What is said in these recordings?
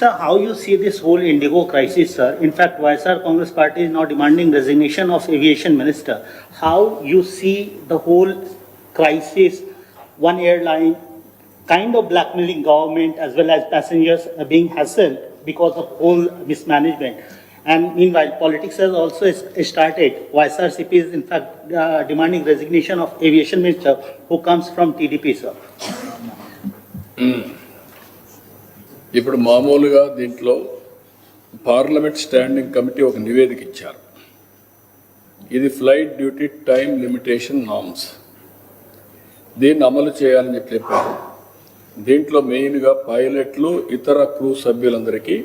Sir, how you see this whole Indigo crisis, sir? In fact, YSR Congress Party is now demanding resignation of aviation minister. How you see the whole crisis, one airline kind of blackmailing government as well as passengers being hassled because of whole mismanagement. And meanwhile, politics has also started. YSRCP is in fact uh, demanding resignation of aviation minister who comes from TDP, sir. ఇప్పుడు మామూలుగా దీంట్లో parliament standing committee ఒక నివేదిక ఇచ్చారు. ఇది flight duty time limitation norms. దీన్ని అమలు చేయాలని చెప్పి చెప్పారు. దీంట్లో మెయిన్గా పైలట్లు ఇతర క్రూ సభ్యులందరికీ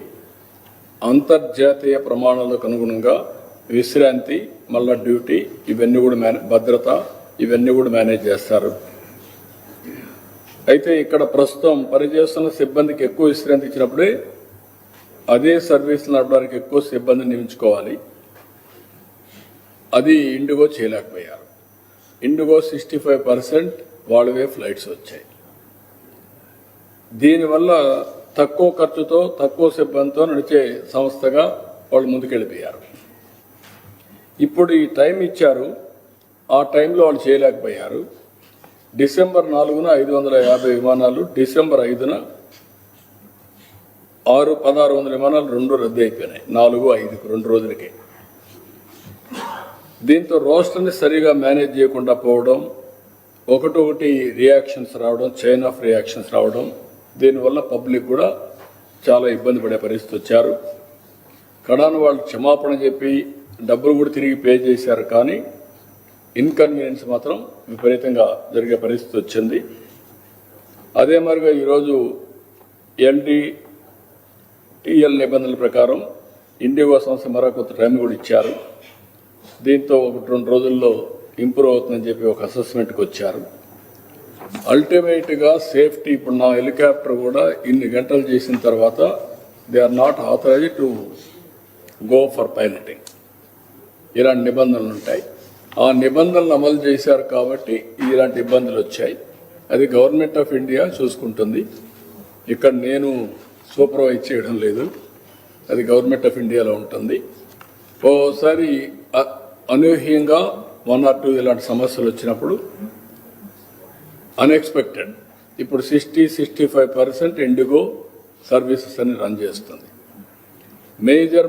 అంతర్జాతీయ ప్రమాణాలకు అనుగుణంగా విశ్రాంతి మళ్ళా డ్యూటీ ఇవన్నీ కూడా మేనే భద్రత ఇవన్నీ కూడా మేనేజ్ చేస్తారు. అయితే ఇక్కడ ప్రస్తుతం పనిచేస్తున్న సిబ్బందికి ఎక్కువ విశ్రాంతి ఇచ్చినప్పుడే అదే సర్వీస్ నడపడానికి ఎక్కువ సిబ్బందిని నియమించుకోవాలి. అది ఇండిగో చేయలేకపోయారు. ఇండిగో సిక్స్టీ ఫైవ్ పర్సెంట్ వాళ్ళవే ఫ్లైట్స్ వచ్చాయి. దీనివల్ల తక్కువ ఖర్చుతో తక్కువ సిబ్బందితో నడిచే సంస్థగా వాళ్ళు ముందుకెళ్ళిపోయారు. ఇప్పుడు ఈ టైం ఇచ్చారు. ఆ టైంలో వాళ్ళు చేయలేకపోయారు. డిసెంబర్ నాలుగున ఐదు వందల యాభై విమానాలు డిసెంబర్ ఐదున ఆరు పదహారు వందల విమానాలు రెండు రద్దు అయిపోయినాయి. నాలుగు ఐదుకు రెండు రోజులకి. దీంతో రోస్టర్ని సరిగా మేనేజ్ చేయకుండా పోవడం ఒకటొకటి రియాక్షన్స్ రావడం చైన్ ఆఫ్ రియాక్షన్స్ రావడం దీనివల్ల పబ్లిక్ కూడా చాలా ఇబ్బంది పడే పరిస్థితి వచ్చారు. కడాను వాళ్ళు క్షమాపణ చెప్పి డబ్బులు కూడా తిరిగి పే చేశారు కానీ ఇన్కన్వీనియన్స్ మాత్రం విపరీతంగా జరిగే పరిస్థితి వచ్చింది. అదే మరిగా ఈరోజు ఎల్డి టిఎల్ నిబంధనల ప్రకారం ఇండిగో సంస్థ మరొక టైం కూడా ఇచ్చారు. దీంతో ఒకటి రెండు రోజుల్లో ఇంప్రూవ్ అవుతుందని చెప్పి ఒక అసెస్మెంట్కి వచ్చారు. అల్టిమేట్గా సేఫ్టీ ఇప్పుడు నా హెలికాప్టర్ కూడా ఇన్ని గంటలు చేసిన తర్వాత they are not authorize to go for piloting. ఇలాంటి నిబంధనలు ఉంటాయి. ఆ నిబంధనలు అమలు చేశారు కాబట్టి ఇలాంటి ఇబ్బందులు వచ్చాయి. అది గవర్నమెంట్ ఆఫ్ ఇండియా చూసుకుంటుంది. ఇక్కడ నేను సూపర్వైజ్ చేయడం లేదు. అది గవర్నమెంట్ ఆఫ్ ఇండియాలో ఉంటుంది. ఓసారి అనూహ్యంగా వన్ ఆర్ టూ ఇలాంటి సమస్యలు వచ్చినప్పుడు అన్ఎక్స్పెక్టెడ్ ఇప్పుడు sixty sixty five percent IndiGo services అని రన్ చేస్తుంది. మేజర్